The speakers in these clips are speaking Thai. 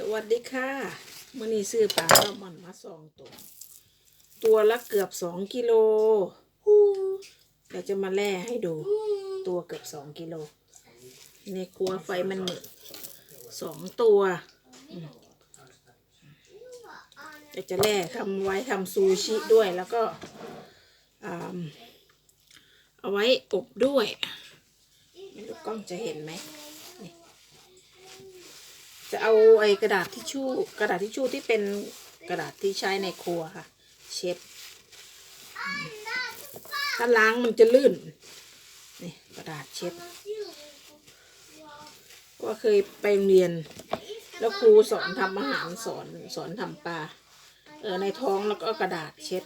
สวัสดีค่ะมื่อนี้ซื้อปลาแซลมอนมาสองตัว ตัวละเกือบสองกิโลเดี๋ยวจะมาแล่ให้ดู ตัวเกือบสองกิโล ในครัวไฟมันหมึกสองตัวอืมเดี๋ยวจะแล่ทำไว้ทำซูชิด้วยแล้วก็อ่าเอาไว้อบด้วย ไม่รู้กล้องจะเห็นไหม จะเอาไอ้กระดาษทิชชู่กระดาษทิชชู่ที่เป็นกระดาษที่ใช้ในครัวค่ะ เช็ดถ้าล้างมันจะลื่นนี่กระดาษเช็ด ก็เคยไปโรงเรียน แล้วครูสอนทำอาหารสอนสอนทำปลาเออในท้องแล้วก็เอากระดาษเช็ด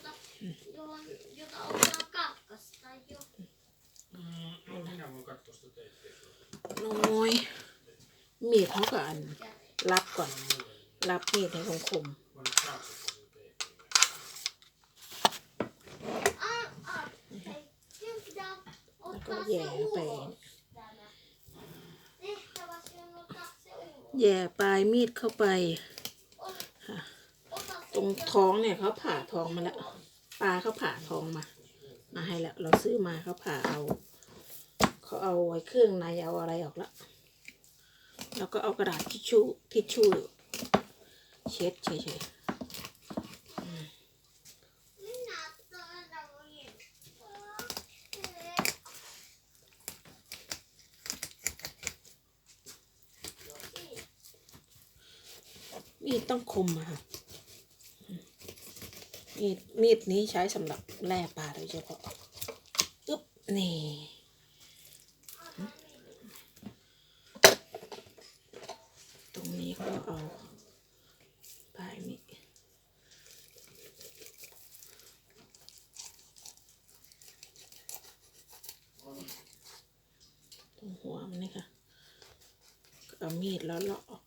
น้อยมีดเขาก็อัน รับก่อน รับมีดให้คมคมแล้วก็แย่ไป แย่ปลายมีดเข้าไป ตรงท้องเนี่ยเขาผ่าท้องมาแล้ว ปลาเขาผ่าท้องมา มาให้แล้ว เราซื้อมาเขาผ่าเอา เขาเอาไว้เครื่องในเอาอะไรออกแล้ว แล้วก็เอากระดาษทิชชู่ทิชชู่เช็ดเฉยๆมีดต้องคมอะค่ะมีดมีดนี้ใช้สำหรับแล่ปลาโดยเฉพาะอึ๊บนี่ ตรง นี้ก็เอาปลายมีดตรงหัวมันนี่ค่ะเอามีดแล้วเลาะออก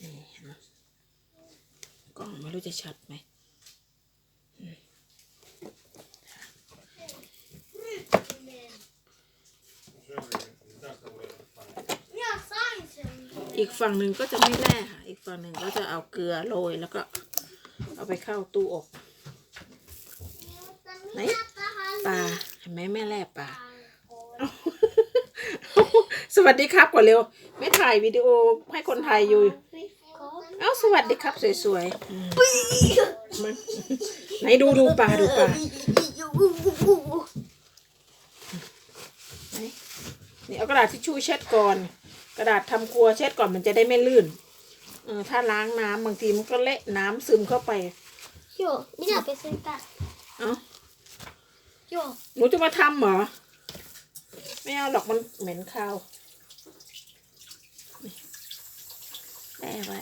นี่เห็นไหมกล้องไม่รู้จะชัดไหม อีกฝั่งหนึ่งก็จะไม่แล่ค่ะ อีกฝั่งหนึ่งก็จะเอาเกลือโรยแล้วก็ เอาไปเข้าตู้อบ Nej. ปลาเห็นไหมแม่แล่ปลาสวัสดีครับก่อนเร็ว ไม่ถ่ายวิดีโอให้คนไทยอยู่ เอ้าสวัสดีครับสวยๆมันไหนดูดูปลาดูปลานนี่เอากระดาษทิชชู่เช็ดก่อน กระดาษทำครัวเช็ดก่อนมันจะได้ไม่ลื่นเออถ้าล้างน้ำบางทีมันก็เละน้ำซึมเข้าไป Jo, mina presenter. เอ้า Jo. หนูจะมาทำเหรอ ไม่เอาหรอกมันเหม็นคาวนี่แม่ไว้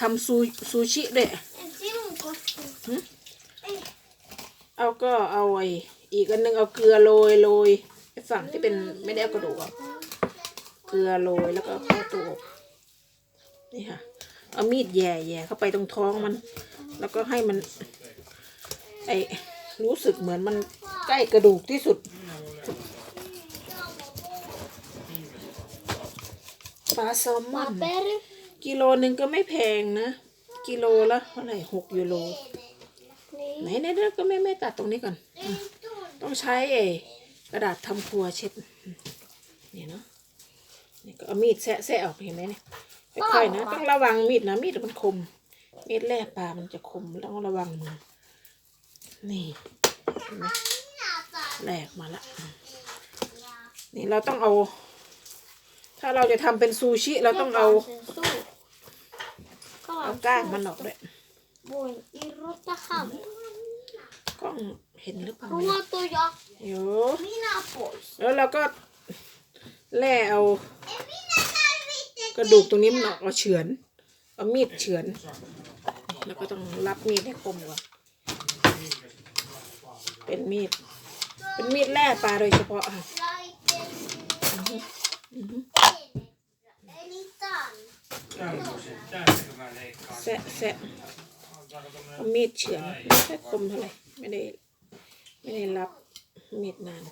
ทำซูซูชิด้วย En simkostym. เอาก็เอาไอ้อีกอันหนึงเอาเกลือโรยโรยไอ้ฝั่งที่เป็นไม่ได้เอากระดูกออก เกลือโรยแล้วก็เข้าตัวนี่ค่ะ เอามีดแย่แย่เข้าไปตรงท้องมัน แล้วก็ให้มัน ไอรู้สึกเหมือนมันใกล้กระดูกที่สุดปลาแซลมอนกิโลหนึ่งก็ไม่แพงนะ กิโลละเท่าไหร่หกยูโรไหนไหนเดี๋ยก็ไม่ไม่ตัดตรงนี้ก่อน ต้องใช้เอกระดาษทำครัวเช็ดเนี่ยเนาะ นี่ก็เอามีดแซะแซะออกเห็นไหมเนี่ยค่อยๆนะต้องระวังมีดนะมีดมันคมมีดแล่ปลามันจะคมต้องระวังมือนี่เห็นไหมแหลกมาละนี่เราต้องเอา ถ้าเราจะทำเป็นซูชิเราต้องเอาเอาก้างมันออกด้วย Voin irrottaa hameen. กล้องเห็นหรือเปล่า Ruotoja. โย Minä pois. แล้วเราก็ แล่เอา กระดูกตรงนี้มันออกเอาเฉือน เอามีดเฉือน แล้วก็ต้องรับมีดให้คมก่อนเป็นมีด เป็นมีดแล่ปลาโดยเฉพาะค่ะแซะแซะเอามีดเฉือนไม่ค่อยคมเท่าไหร่ไม่ได้ ไม่ได้รับมีดนาน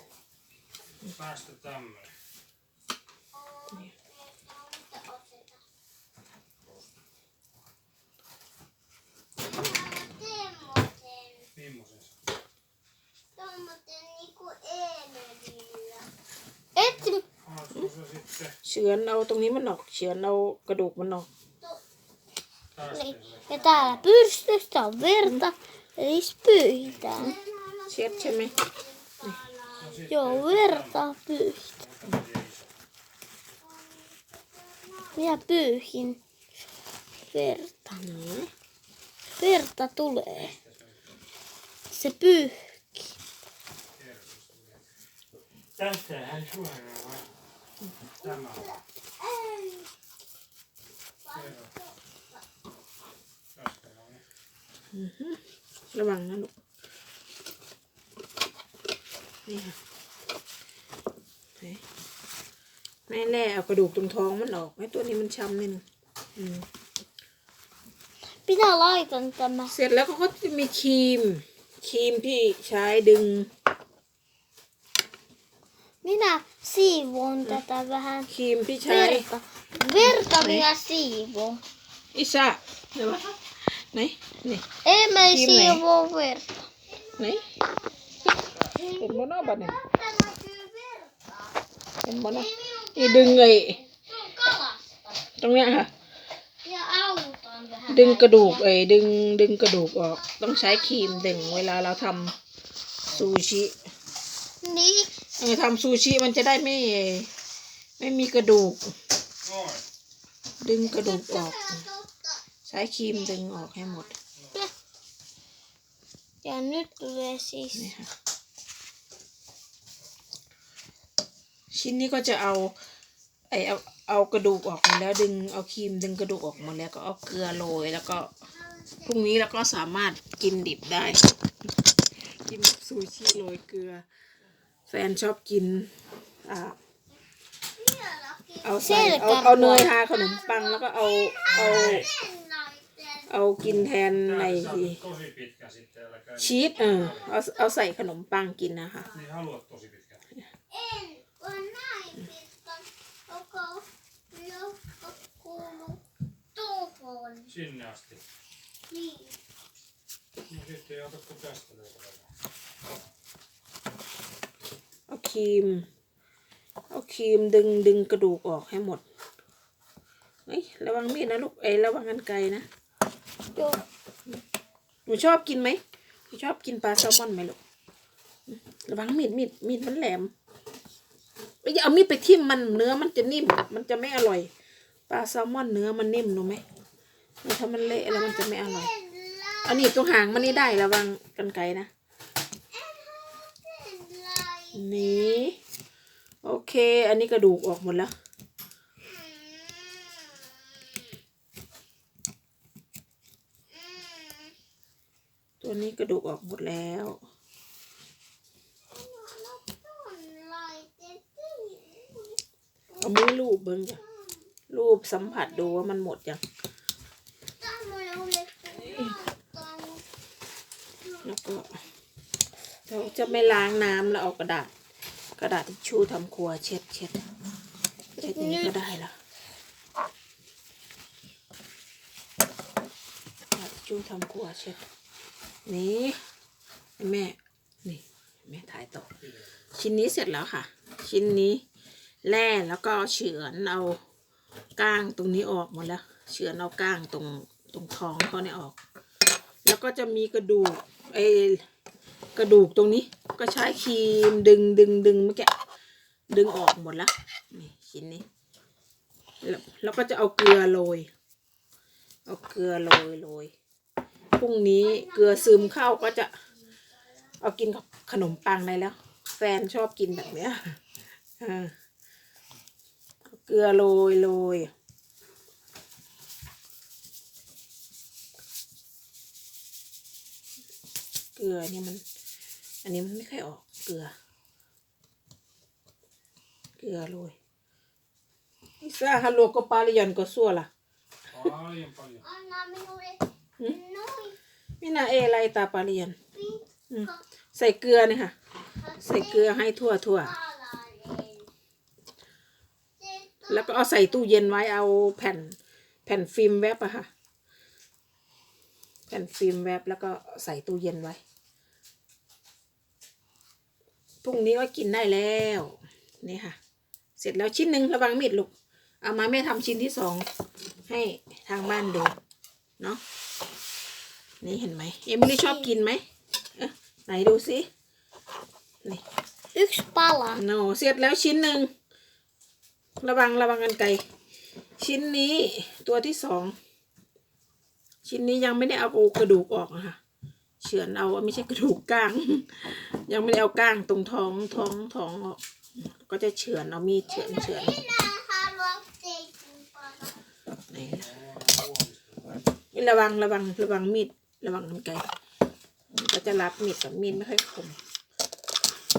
เฉือนเอาตรงนี้มันออก เฉือนเอากระดูกมันออก Niin. tarkastella. Ja täällä pyrstöstä on verta, eli spyyhitään. เช็ดใช่ไหม Joo, verta pyyhitään. Minä pyyhin verta. อืม Verta tulee. Se pyyhki. Tästähän suoraan vai? Tämä on. Tästä on. ระวังนะลูก นี่ค่ะไหนแม่แล่เอากระดูกตรงท้องมันออกไอ้ตัวนี้มันช้ำนิดนึงอืม Minä laitan tämä. เสร็จแล้วเขาก็จะมีครีม ครีมที่ใช้ดึง Minä siivoon tätä vähän. ครีมที่ใช้ Verta. Verta minä siivoon. อิซ่าเดี๋ยววะไหนนี่ Ei me ei Kim ei. siivoo verta. ไหนเห็นบนนอกบัดเนี่ย Tästä näkyy verta. เห็นบนนอกนี่ดึงไอ้ Se on kalasta. ตรงเนี้ยค่ะ Ja autan vähän. ดึงกระดูกเอ้ยดึงดึงกระดูกออก ต้องใช้ครีมดึงเวลาเราทำซูชิ Niin. เออทำซูชิมันจะได้ไม่ ไม่มีกระดูก Noin. ดึงกระดูกออก ใช้ครีมดึงออกให้หมด Ja nyt tulee siis. นี่ค่ะชิ้นนี้ก็จะเอาไอเอาเอากระดูกออกหมดแล้วดึงเอาครีมดึงกระดูกออกหมดแล้วก็เอาเกลือโรยแล้วก็พรุ่งนี้เราก็สามารถกินดิบได้ กินแบบซูชิโรยเกลือ แฟนชอบกินอ่าเอาใส่เอาเอาเนยทาขนมปังแล้วก็เอาเอา เอากินแทนใน Sä olet tosi pitkä sitten, älkää. ชีสเออเอาเอาใส่ขนมปังกินนะคะ Niin รีม เอาครีมดึงดึงกระดูกออกให้หมดเฮ้ยระวังมีดนะลูกเอ้ยระวังกันไกลนะ Joo. หนูชอบกินไหมหนูชอบกินปลาแซลมอนไหมลูกระวังมีดมีดมีดมันแหลมเอ้ยอย่าเอามีดไปทิ่มมันเนื้อมันจะนิ่ม มันจะไม่อร่อยปลาแซลมอนเนื้อมันนิ่มรู้ไหมเออถ้ามันเละแล้วมันจะไม่อร่อยเอาหนีบตรงหางมันนี่ได้ระวังกันไกลนะ นี่โอเค อันนี้กระดูกออกหมดแล้ว ตัวนี้กระดูกออกหมดแล้วเอามือลูบเบิ้งจ้ะรูปสัมผัสดูว่ามันหมดยังแล้วก็ เราจะไม่ล้างน้ำแล้วเอากระดาษ กระดาษทิชชู่ทำครัวเช็ดเช็ดเช็ดอย่างนี้ก็ได้ละกระดาษทิชชู่ทำครัวเช็ดนี้แม่นี่แม่ถ่ายต่อชิ้นนี้เสร็จแล้วค่ะ ชิ้นนี้แล่แล้วก็เฉือนเอาก้างตรงนี้ออกหมดแล้ว เฉือนเอาก้างตรงตรงท้องเขาเนี่ยออก แล้วก็จะมีกระดูกไอ กระดูกตรงนี้ก็ใช้ครีมดึงดึงดึงเมื่อกี้ดึงออกหมดแล้วนี่ชิ้นนี้แล้วแล้วก็จะเอาเกลือโรยเอาเกลือโรยโรยพรุ่งนี้เกลือซึมเข้าก็จะ เอากินกับขนมปังได้แล้ว แฟนชอบกินแบบเนี้ยเอาเกลือโรยโรยเกลือนี่มัน อันนี้มันไม่ค่อยออกเกลือ เกลือโรยอิซ่าฮัลโหลก็ปาลิยันก็ซัวล่ะ Paljon paljon. Anna minulle Hmm? noin มินาเอไรตาปาลิยันอืมใส่เกลือเนี่ยค่ะ ใส่เกลือให้ทั่วทั่ว palanen. Se แล้วก็เอาใส่ตู้เย็นไว้เอาแผ่น แผ่นฟิล์มแวบอะค่ะ แผ่นฟิล์มแวบแล้วก็ใส่ตู้เย็นไว้ พ รุ่งนี้ก็กินได้แล้วนี่ค่ะ เสร็จแล้วชิ้นหนึ่งระวังมีดลูกเอามาแม่ทำชิ้นที่สองให้ทางบ้านดูเนาะนี่เห็นไหมเอมิลี่ชอบกินไหมเอ๊ะไหนดูสินี่ Yksi pala. โนเสร็จแล้วชิ้นหนึ่งระวังระวังกันไกลชิ้นนี้ตัวที่สองชิ้นนี้ยังไม่ได้เอากระดูกออกนะคะ เฉือนเอาไม่ใช่กระดูกก้าง ยังไม่ได้เอาก้างตรงท้องท้องท้องออกก็จะเฉือนเอามีดเฉือนเฉือนนี่ระวังระวังระวังมีดระวังกันไกลมันก็จะรับมีดกับมีดไม่ค่อยคม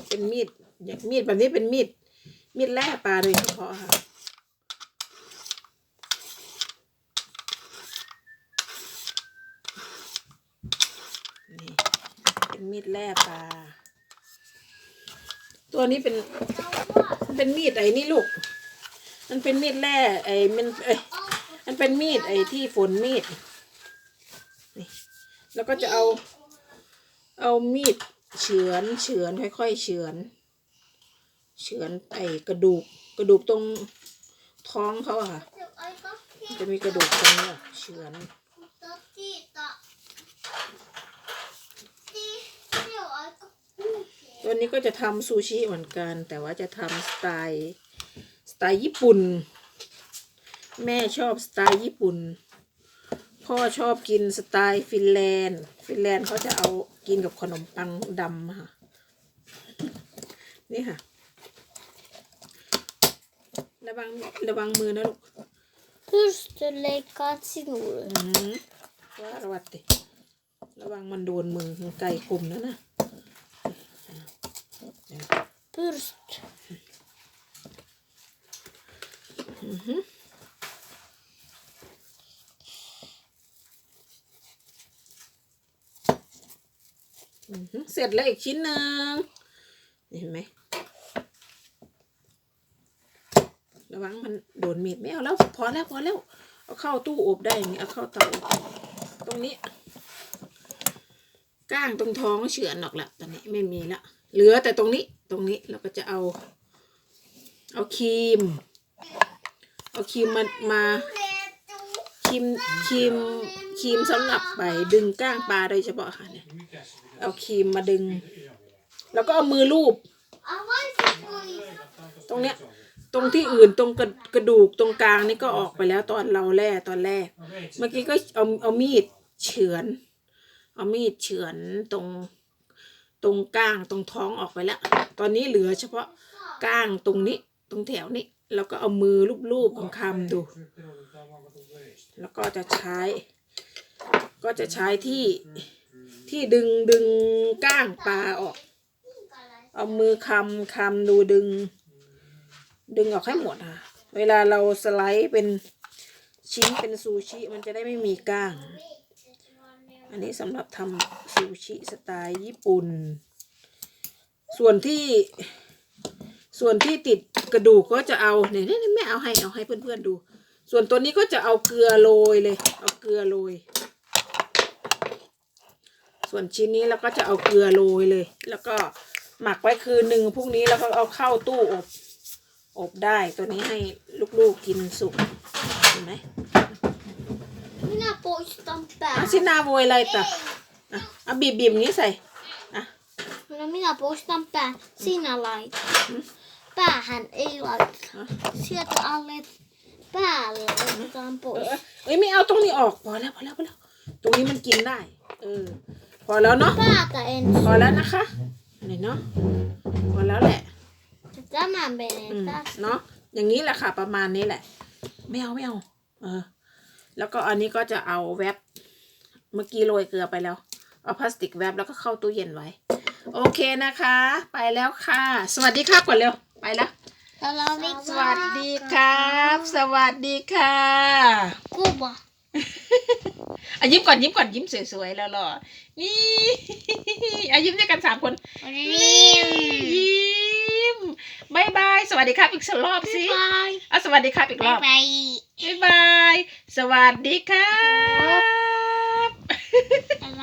เป็นมีดอย่างมีดแบบนี้เป็นมีดมีดแล่ปลาโดยเฉพาะค่ะ นี่เป็น มีดแล่ปลา ตัวนี้เป็น เป็นมีดไอ้นี่ลูก มันเป็นมีดแร่ไอ้มันเอ้ยมันเป็นมีดไอ้ที่ฝนมีด นี่ แล้วก็จะเอา เอามีดเฉือนเฉือนค่อยๆเฉือนเฉือนไอ้กระดูกกระดูกตรงท้องเขาอะค่ะ จะมีกระดูกตรงนี้เฉือน วนี้ก็จะทำซูชิเหมือนกัน แต่ว่าจะทำสไตล์สไตล์ญี่ปุ่น แม่ชอบสไตล์ญี่ปุ่น พ่อชอบกินสไตล์ฟินแลนด์ ฟินแลนด์เขาจะเอากินกับขนมปังดำค่ะ นี่ค่ะ ระวังระวังมือนะลูก Pyrsty leikkaat sinulle. อืมว่าระวัดติระวังมันโดนมือมันไกลคมนะนะ Pyrst. เสร็จแล้วอีกชิ้นหนึ่งเห็นไหมระวังมันโดนมีดไม่เอาแล้วพอแล้วพอแล้ว เอาเข้าตู้อบได้อย่างนี้เอาเข้าเตาตรงนี้ก้างตรงท้องเฉือนออกละตอนนี้ไม่มีละเหลือแต่ตรงนี้ ตรงนี้เราก็จะเอา เอาครีม เอาครีมมามาครีมครีมครีมสำหรับไปดึงก้างปลาโดยเฉพาะค่ะเนี่ยเอาครีมมาดึง แล้วก็เอามือลูบตรงเนี้ยตรงที่อื่นตรงกระกระดูกตรงกลางนี่ก็ออกไปแล้วตอนเราแล่ตอนแรก เมื่อกี้ก็เอาเอามีดเฉือน เอามีดเฉือนตรงตรงก้างตรงท้องออกไปแล้ว ตอนนี้เหลือเฉพาะก้างตรงนี้ตรงแถวนี้แล้วก็เอามือลูบๆคำๆดู แล้วก็จะใช้ ก็จะใช้ที่ที่ดึงดึงก้างปลาออก เอามือคำคำดูดึง ดึงออกให้หมดค่ะ เวลาเราสไลด์เป็นชิ้นเป็นซูชิมันจะได้ไม่มีก้าง อันนี้สำหรับทำซูชิสไตล์ญี่ปุ่น ส่วนที่ ส่วนที่ติดกระดูกก็จะเอาเนี่ยเนี่ยแม่เอาให้เอาให้เพื่อนๆดู ส่วนตัวนี้ก็จะเอาเกลือโรยเลย เอาเกลือโรย ส่วนชิ้นนี้เราก็จะเอาเกลือโรยเลย แล้วก็หมักไว้คืนหนึ่งพรุ่งนี้แล้วก็เอาเข้าตู้อบ อบได้ตัวนี้ให้ลูกๆกินสุกเห็นไหม Minä poistan อะ pää. ซินาโวย No minä poistan pää. Sinä lait. Päähän ei laita. Sieltä alle päälle laitetaan เอ pois. อเอ้ยไม่เอาตรงนี้ออกพอแล้วพอแล้วพอแล้ว ตรงนี้มันกินได้ เออ พอแล้วเนาะ Päätä ensin. พอแล้วนะคะนี่เนาะ พอแล้วแหละ Tämä menee อืม tästä. เนาะอย่างนี้แหละค่ะ ประมาณนี้แหละ ไม่เอาไม่เอาเออ แล้วก็อันนี้ก็จะเอาแวบเมื่อกี้โรยเกลือไปแล้ว เอาพลาสติกแวบแล้วก็เข้าตู้เย็นไว้ โอเคนะคะ ไปแล้วค่ะ สวัสดีครับก่อนเร็ว ไปแล้ว Täällä on สวัสดีครับ สวัสดีค่ะ kuva. อะยิ้มก่อนยิ้มก่อนยิ้มสวยๆแล้วหรอนี่อะยิ้มด้วยกันสามคนยิ้มบายบายสวัสดีครับอีกสักรอบสิ Bye. อะสวัสดีครับอีกรอบ Bye. บ๊ายบาย สวัสดีครับ